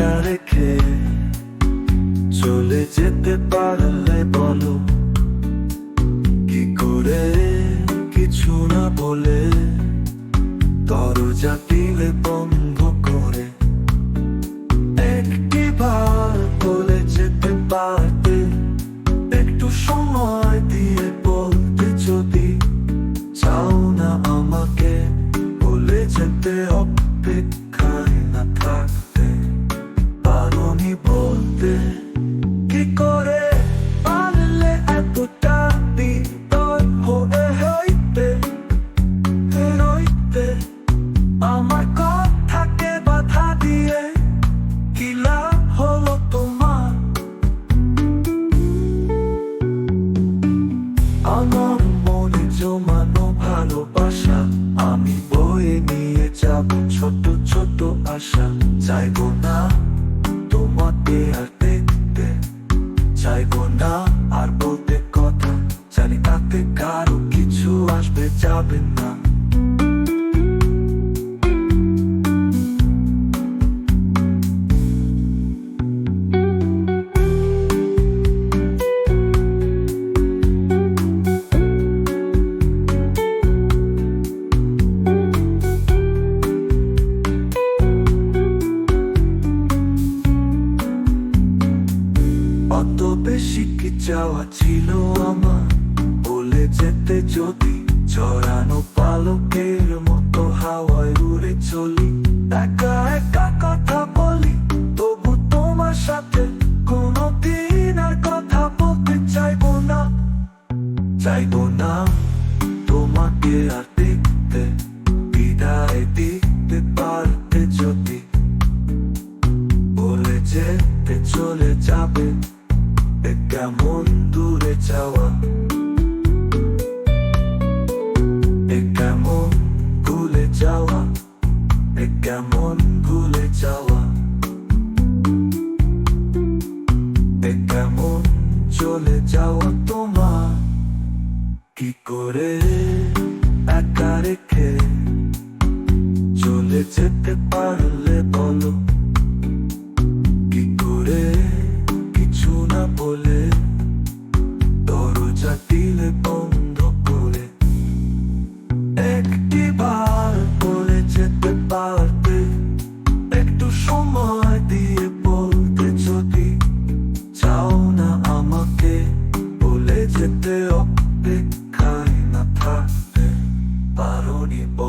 রেখে চলে যেতে পারলে বলো, কি করে কিছু না বলে দরজা দিলে বন্ধ করে একটি বার বলে যেতে পারতে চাইব না, তোমাকে আর দেখতে চাইব না, আর বলতে কথা জানি তাতে কারও কিছু আসবে, যাবে না। বেশি কি চাওয়া ছিল আমার। বলে যেতে যদি চড়ানো পালকের মতো হাওয়ায় উড়ে চলি। একা একা কথা বলি, তবু তোমার সাথে কোনো দিন আর কথা বলতে চাইব না। চাইব না তোমাকে আর দেখতে, বিদায় দিতে পারতে যদি। বলে যেতে চলে যাবে। কেমন দূরে যাওয়া কেমন ভুলে যাওয়া কেমন ভুলে যাওয়া কেমন চলে যাওয়া তোমার কি করে একা রেখে চলে যেতে পারলে বলো দিলে একটি সময় দিয়ে বলতে যদি চাও না আমাকে, বলে যেতে অপেক্ষায় না থাকতে বল